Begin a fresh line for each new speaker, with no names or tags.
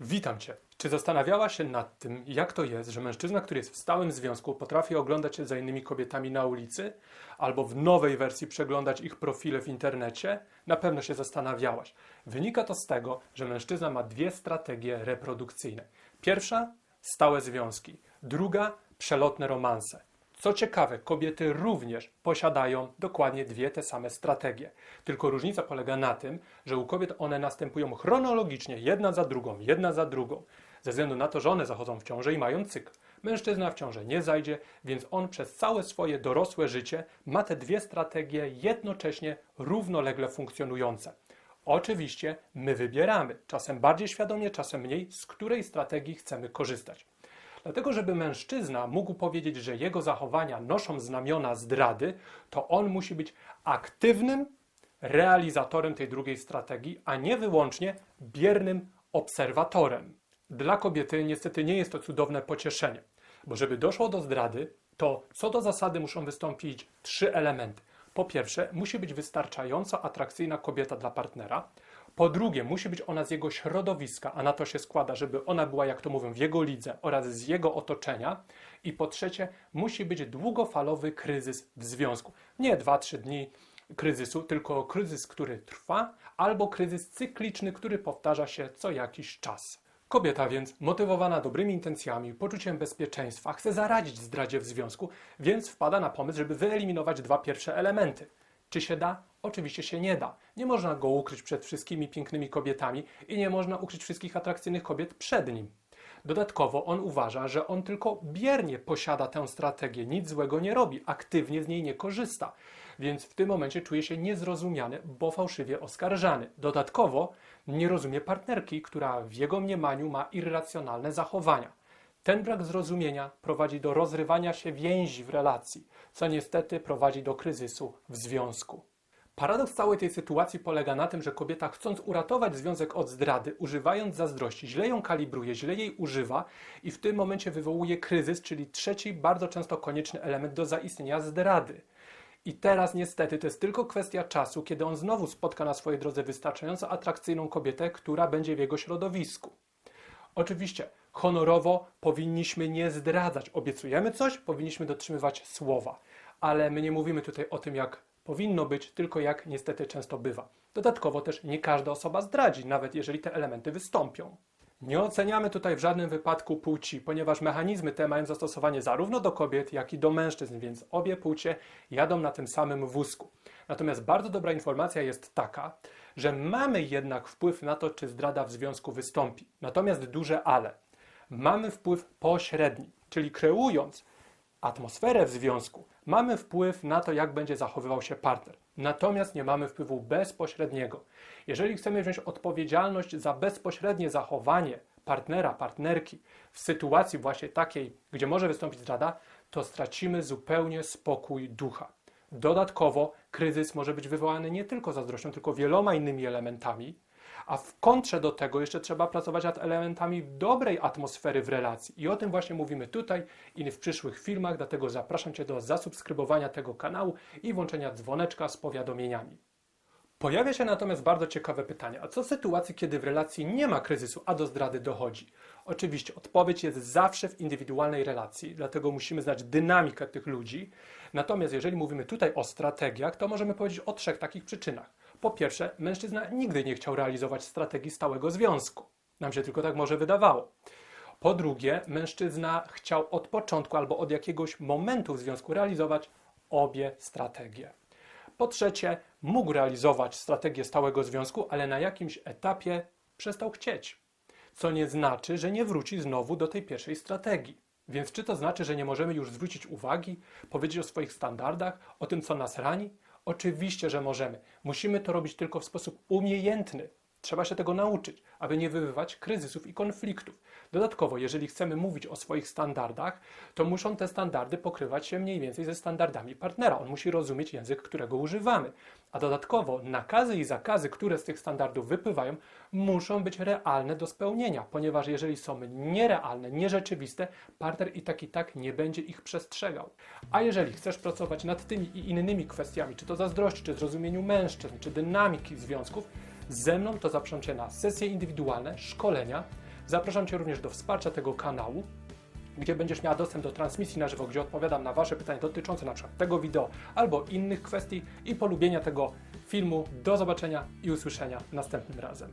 Witam Cię. Czy zastanawiała się nad tym, jak to jest, że mężczyzna, który jest w stałym związku, potrafi oglądać się za innymi kobietami na ulicy, albo w nowej wersji przeglądać ich profile w internecie? Na pewno się zastanawiałaś. Wynika to z tego, że mężczyzna ma dwie strategie reprodukcyjne. Pierwsza stałe związki, druga przelotne romanse. Co ciekawe, kobiety również posiadają dokładnie dwie te same strategie. Tylko różnica polega na tym, że u kobiet one następują chronologicznie, jedna za drugą, jedna za drugą, ze względu na to, że one zachodzą w ciążę i mają cykl. Mężczyzna w ciążę nie zajdzie, więc on przez całe swoje dorosłe życie ma te dwie strategie jednocześnie równolegle funkcjonujące. Oczywiście my wybieramy, czasem bardziej świadomie, czasem mniej, z której strategii chcemy korzystać. Dlatego, żeby mężczyzna mógł powiedzieć, że jego zachowania noszą znamiona zdrady, to on musi być aktywnym realizatorem tej drugiej strategii, a nie wyłącznie biernym obserwatorem. Dla kobiety niestety nie jest to cudowne pocieszenie, bo żeby doszło do zdrady, to co do zasady muszą wystąpić trzy elementy. Po pierwsze, musi być wystarczająco atrakcyjna kobieta dla partnera. Po drugie, musi być ona z jego środowiska, a na to się składa, żeby ona była, jak to mówią, w jego lidze oraz z jego otoczenia. I po trzecie, musi być długofalowy kryzys w związku. Nie 2-3 dni kryzysu, tylko kryzys, który trwa, albo kryzys cykliczny, który powtarza się co jakiś czas. Kobieta więc, motywowana dobrymi intencjami, poczuciem bezpieczeństwa, chce zaradzić zdradzie w związku, więc wpada na pomysł, żeby wyeliminować dwa pierwsze elementy. Czy się da? Oczywiście się nie da. Nie można go ukryć przed wszystkimi pięknymi kobietami i nie można ukryć wszystkich atrakcyjnych kobiet przed nim. Dodatkowo on uważa, że on tylko biernie posiada tę strategię, nic złego nie robi, aktywnie z niej nie korzysta. Więc w tym momencie czuje się niezrozumiany, bo fałszywie oskarżany. Dodatkowo nie rozumie partnerki, która w jego mniemaniu ma irracjonalne zachowania. Ten brak zrozumienia prowadzi do rozrywania się więzi w relacji, co niestety prowadzi do kryzysu w związku. Paradoks całej tej sytuacji polega na tym, że kobieta chcąc uratować związek od zdrady, używając zazdrości, źle ją kalibruje, źle jej używa i w tym momencie wywołuje kryzys, czyli trzeci, bardzo często konieczny element do zaistnienia zdrady. I teraz niestety to jest tylko kwestia czasu, kiedy on znowu spotka na swojej drodze wystarczająco atrakcyjną kobietę, która będzie w jego środowisku. Oczywiście, honorowo powinniśmy nie zdradzać. Obiecujemy coś, powinniśmy dotrzymywać słowa. Ale my nie mówimy tutaj o tym, jak powinno być, tylko jak niestety często bywa. Dodatkowo też nie każda osoba zdradzi, nawet jeżeli te elementy wystąpią. Nie oceniamy tutaj w żadnym wypadku płci, ponieważ mechanizmy te mają zastosowanie zarówno do kobiet, jak i do mężczyzn, więc obie płcie jadą na tym samym wózku. Natomiast bardzo dobra informacja jest taka, że mamy jednak wpływ na to, czy zdrada w związku wystąpi. Natomiast duże ale. Mamy wpływ pośredni, czyli kreując atmosferę w związku, mamy wpływ na to, jak będzie zachowywał się partner. Natomiast nie mamy wpływu bezpośredniego. Jeżeli chcemy wziąć odpowiedzialność za bezpośrednie zachowanie partnera, partnerki w sytuacji właśnie takiej, gdzie może wystąpić zdrada, to stracimy zupełnie spokój ducha. Dodatkowo kryzys może być wywołany nie tylko zazdrością, tylko wieloma innymi elementami, a w kontrze do tego jeszcze trzeba pracować nad elementami dobrej atmosfery w relacji. I o tym właśnie mówimy tutaj i w przyszłych filmach, dlatego zapraszam Cię do zasubskrybowania tego kanału i włączenia dzwoneczka z powiadomieniami. Pojawia się natomiast bardzo ciekawe pytanie, a co w sytuacji, kiedy w relacji nie ma kryzysu, a do zdrady dochodzi? Oczywiście odpowiedź jest zawsze w indywidualnej relacji, dlatego musimy znać dynamikę tych ludzi. Natomiast jeżeli mówimy tutaj o strategiach, to możemy powiedzieć o trzech takich przyczynach. Po pierwsze, mężczyzna nigdy nie chciał realizować strategii stałego związku. Nam się tylko tak może wydawało. Po drugie, mężczyzna chciał od początku albo od jakiegoś momentu w związku realizować obie strategie. Po trzecie, mógł realizować strategię stałego związku, ale na jakimś etapie przestał chcieć. Co nie znaczy, że nie wróci znowu do tej pierwszej strategii. Więc czy to znaczy, że nie możemy już zwrócić uwagi, powiedzieć o swoich standardach, o tym, co nas rani? Oczywiście, że możemy. Musimy to robić tylko w sposób umiejętny. Trzeba się tego nauczyć, aby nie wywoływać kryzysów i konfliktów. Dodatkowo, jeżeli chcemy mówić o swoich standardach, to muszą te standardy pokrywać się mniej więcej ze standardami partnera. On musi rozumieć język, którego używamy. A dodatkowo nakazy i zakazy, które z tych standardów wypływają, muszą być realne do spełnienia, ponieważ jeżeli są nierealne, nierzeczywiste, partner i tak i tak nie będzie ich przestrzegał. A jeżeli chcesz pracować nad tymi i innymi kwestiami, czy to zazdrości, czy zrozumieniu mężczyzn, czy dynamiki związków, ze mną to zapraszam Cię na sesje indywidualne, szkolenia. Zapraszam Cię również do wsparcia tego kanału, gdzie będziesz miała dostęp do transmisji na żywo, gdzie odpowiadam na Wasze pytania dotyczące przykład tego wideo albo innych kwestii i polubienia tego filmu. Do zobaczenia i usłyszenia następnym razem.